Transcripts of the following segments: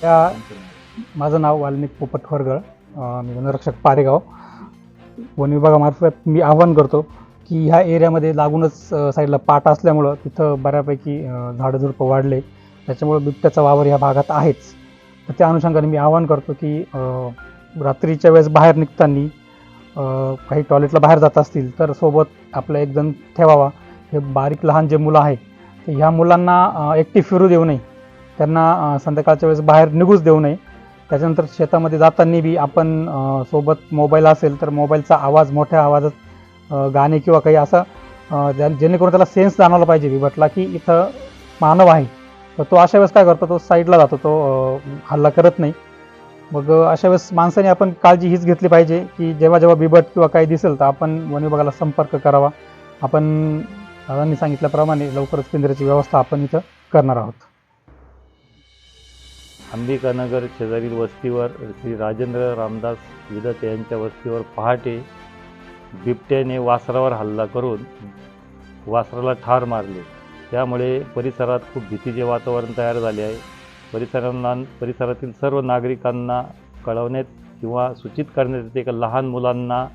त्या माझं नाव वाल्मिक पोपट वरगळ मी वनरक्षक पारेगाव. वन विभागामार्फत मी आवाहन करतो की ह्या एरियामध्ये लागूनच साईडला पाट असल्यामुळं तिथं बऱ्यापैकी झाडझुडपं वाढले. त्याच्यामुळं बिबट्याचा वावर ह्या भागात आहेच. तर त्या अनुषंगाने मी आवाहन करतो की रात्रीच्या वेळेस बाहेर निघताना काही टॉयलेटला बाहेर जात असतील तर सोबत आपला एक जण ठेवावा. हे बारीक लहान जे मुलं आहे ह्या मुलांना एकटी फिरू देऊ नये. त्यांना संध्याकाळच्या वेळेस बाहेर निघूच देऊ नये. त्याच्यानंतर शेतामध्ये जाताना बी आपण सोबत मोबाईल असेल तर मोबाईलचा आवाज मोठ्या आवाजात गाणे किंवा काही असं ज्या- जेणेकरून त्याला सेन्स जाणवला पाहिजे विभटला की इथं मानव आहे. तर तो अशा वेळेस काय करतो तो साईडला जातो तो हल्ला करत नाही. मग अशा वेळेस माणसाने आपण काळजी हीच घेतली पाहिजे की जेव्हा जेव्हा बिबट किंवा काही दिसेल तर आपण वन विभागाला संपर्क करावा. आपण दादांनी सांगितल्याप्रमाणे लवकरच केंद्राची व्यवस्था आपण इथं करणार आहोत. अंबिकानगर शेजारील वस्तीवर श्री राजेंद्र रामदास विदत यांच्या वस्तीवर पहाटे बिबट्याने वासरावर हल्ला करून वासराला ठार मारले. त्यामुळे परिसरात खूप भीतीचे वातावरण तयार झाले आहे. परिसरांना परिसरातील सर्व नागरिकांना कळवण्यात किंवा सूचित करण्यात येते का लहान मुलांना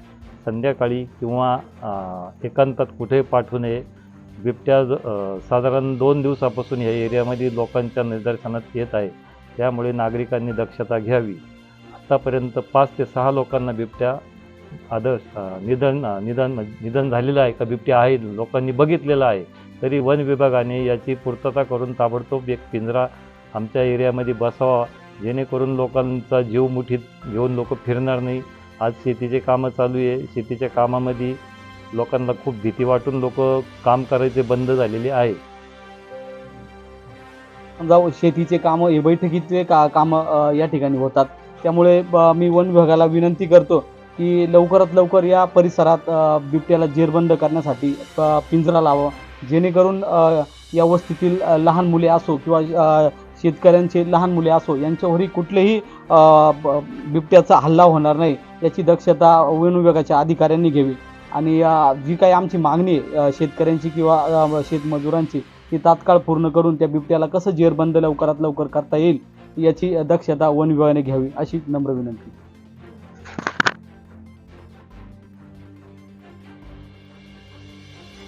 संध्याकाळी किंवा एकांतात कुठे पाठवू नये. बिबट्या साधारण दोन दिवसापासून या एरियामध्ये लोकांच्या निदर्शनात येत आहे. त्यामुळे नागरिकांनी दक्षता घ्यावी. आत्तापर्यंत पाच ते सहा लोकांना बिबट्या आदर्श निधन निधन निधन झालेलं आहे का? बिबट्या आहे लोकांनी बघितलेलं आहे. तरी वन विभागाने याची पूर्तता करून ताबडतोब एक पिंजरा आमच्या एरियामध्ये बसावा जेणेकरून लोकांचा जीव मुठीत घेऊन लोक फिरणार नाही. आज शेतीचे कामं चालू आहे. शेतीच्या कामामध्ये लोकांना खूप भीती वाटून लोक काम करायचे बंद झालेले आहे. समजा शेतीचे कामं हे बैठकीतले का कामं या ठिकाणी होतात. त्यामुळे ब- मी वन विभागाला विनंती करतो की लवकरात लवकर या परिसरात बिबट्याला जेरबंद करण्यासाठी पिंजरा लावा जेणेकरून या वस्तीतील लहान मुले असो किंवा शेतकऱ्यांचे लहान मुले असो यांच्यावरही कुठलेही बिबट्याचा हल्ला होणार नाही याची दक्षता वन विभागाच्या अधिकाऱ्यांनी घ्यावी. आणि जी काही आमची मागणी आहे शेतकऱ्यांची किंवा शेतमजुरांची ती तात्काळ पूर्ण करून त्या बिबट्याला कसं जेरबंद लवकरात लवकर करता येईल याची दक्षता वन विभागाने घ्यावी अशी नम्र विनंती.